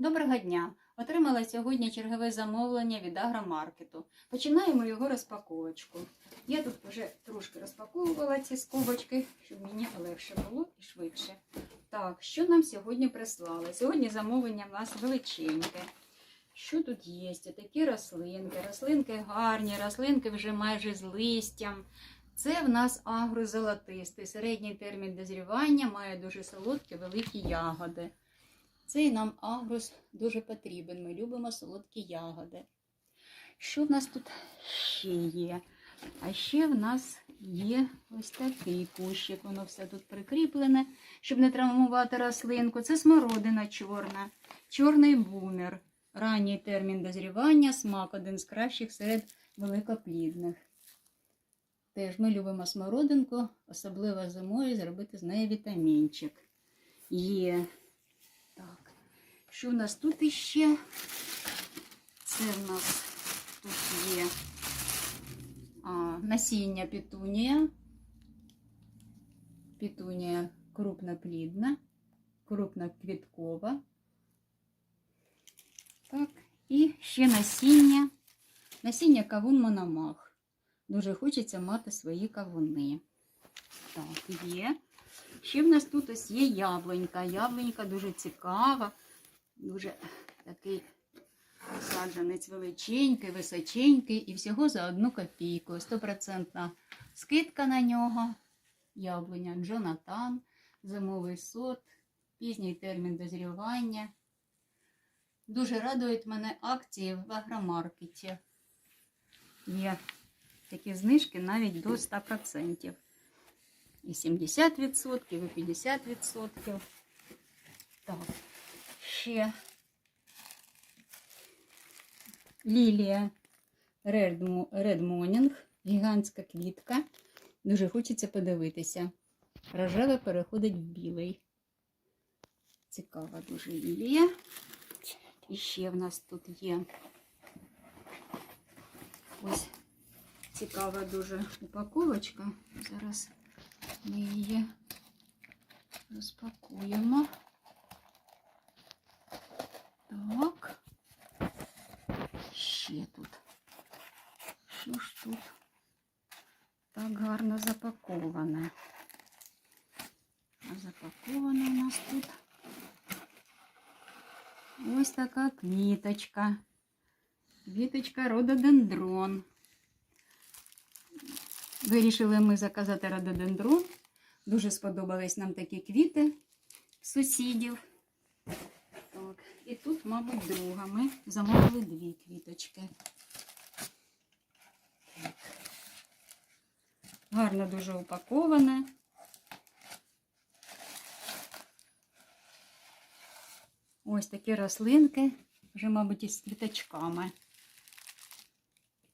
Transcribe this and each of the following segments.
Доброго дня! Отримала сьогодні чергове замовлення від агромаркету. Починаємо його розпаковочку. Я тут вже трошки розпаковувала ці скобочки, щоб мені легше було і швидше. Так, що нам сьогодні прислали? Сьогодні замовлення в нас величеньке. Що тут є? Такі рослинки. Рослинки гарні, рослинки вже майже з листям. Це в нас агрозолотистий. Середній термін дозрівання має дуже солодкі великі ягоди. Цей нам агрос дуже потрібен. Ми любимо солодкі ягоди. Що в нас тут ще є? А ще в нас є ось такий кущик. Воно все тут прикріплене, щоб не травмувати рослинку. Це смородина чорна, чорний бумер. Ранній термін дозрівання, смак один з кращих серед великоплідних. Теж ми любимо смородинку, особливо зимою зробити з неї вітамінчик. Є. Що в нас тут іще? Це в нас тут є а, насіння петунія. Петунія крупноплідна, крупноквіткова. Так, і ще насіння. Насіння кавун мономах. Дуже хочеться мати свої кавуни. Так, є. Ще в нас тут ось є яблунька. Яблунька дуже цікава, дуже такий саджанець величенький, височенький і всього за одну копійку. Стопроцентна скидка на нього. Яблуня Джонатан, зимовий сорт, пізній термін дозрівання. Дуже радують мене акції в агромаркеті. Є такі знижки навіть до 100%. І 70%, і 50%. Так, ще лілія Red Morning, гігантська квітка. Дуже хочеться подивитися. Рожеве переходить в білий. Цікава дуже лілія. І ще в нас тут є ось цікава дуже упаковочка. Зараз ми її розпакуємо. Так. Ще тут. Що ж тут так гарно запаковане? А запакована у нас тут ось така квіточка. Квіточка рододендрон. Вирішили ми заказати рододендрон. Дуже сподобались нам такі квіти сусідів. Так, і тут, мабуть, друга. Ми замовили дві квіточки. Так. Гарно дуже упаковане. Ось такі рослинки, вже, мабуть, із квіточками.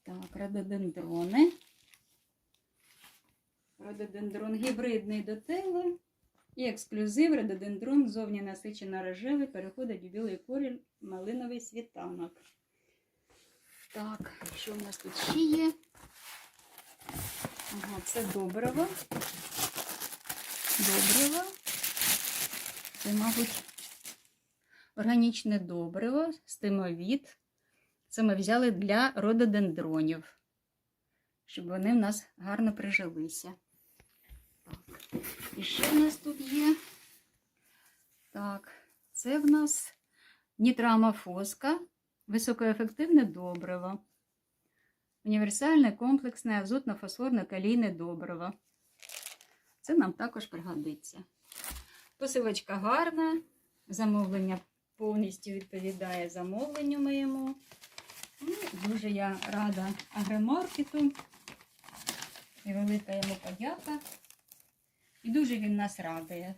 Так, рододендрони. Рододендрон гібридний до тели. І ексклюзив рододендрон зовні насичено рожевий, переходить у білий колір малиновий світанок. Так, що в нас тут ще є? Ага, це добриво. Добриво. Це, мабуть, органічне добриво, стимовід. Це ми взяли для рододендронів, щоб вони в нас гарно прижилися. І ще в нас тут є. Так, це в нас нітрамофоска, високоефективне добриво. Універсальне комплексне азотно-фосфорне калійне добриво. Це нам також пригодиться. Посилочка гарна, замовлення повністю відповідає замовленню моєму. Ну, Дуже я рада агромаркету. І велика йому подяка. І дуже він нас радує.